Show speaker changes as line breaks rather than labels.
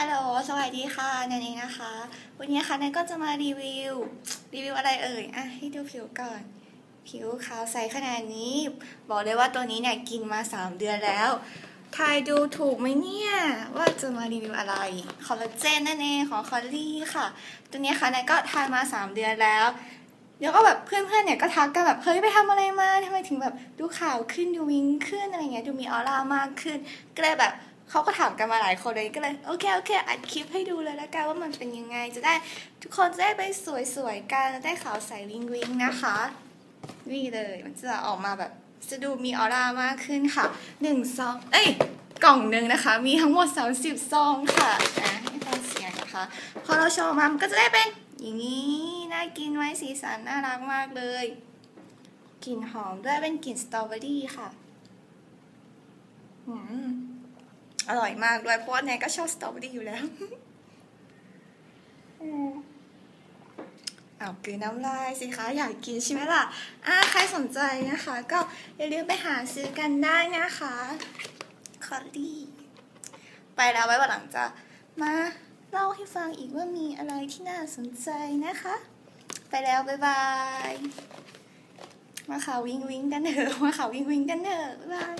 ฮัลโหล สวัสดีค่ะนันเองนะคะ วันนี้ค่ะนันก็จะมารีวิว รีวิวอะไรเอ่ย อะ ให้ดูผิวก่อน ผิวขาวใสขนาดนี้ บอกเลยว่าตัวนี้เนี่ยกินมา 3 เดือนแล้ว ทายดูถูกไหมเนี่ย ว่าจะมารีวิวอะไร คอลลาเจนนั่นเองของคอลลี่ค่ะ ตัวนี้ค่ะนันก็ทานมา 3 เดือนแล้วแล้วก็แบบเพื่อนๆเนี่ยก็ทักกันแบบ เฮ้ยไปทำอะไรมาทำไมถึงแบบดูขาวขึ้นดูวิงขึ้นอะไรเงี้ย ดูมีออร่ามากขึ้น ก็เลยแบบ เขาก็ถามกันมาหลายคนเลยก็เลยโอเคโอเคอัดคลิปให้ดูเลยละกันว่ามันเป็นยังไง จะได้ทุกคนจะได้ไปสวยๆกันได้ขาวใสวิงวิงนะคะ นี่เลยมันจะออกมาแบบจะดูมีออร่ามากขึ้นค่ะหนึ่งซองเอ้ยกล่องหนึ่งนะคะ มีทั้งหมด 30 ซองค่ะอะให้ฟังเสียงนะคะ พอเราโชว์มามันก็จะได้เป็นอย่างนี้น่ากินไหมสีสันน่ารักมากเลยกลิ่นหอมด้วยเป็นกลิ่นสตรอเบอรี่ค่ะอืม อร่อยมากด้วยเพราะว่าแนนก็ชอบสตรอเบอรี่อยู่แล้วอืมเอากลืนน้ำลายสิคะอยากกินใช่ไหมล่ะอ่าใครสนใจนะคะ ก็อย่าลืมไปหาซื้อกันได้นะคะคอลลี่ไปแล้วไว้วันหลังจะมาเล่าให้ฟังอีกว่ามีอะไรที่น่าสนใจนะคะ ไปแล้วบ๊ายบายมาข่าววิงวิงกันเถอะมาข่าววิงวิงกันเถอะบ๊ายบาย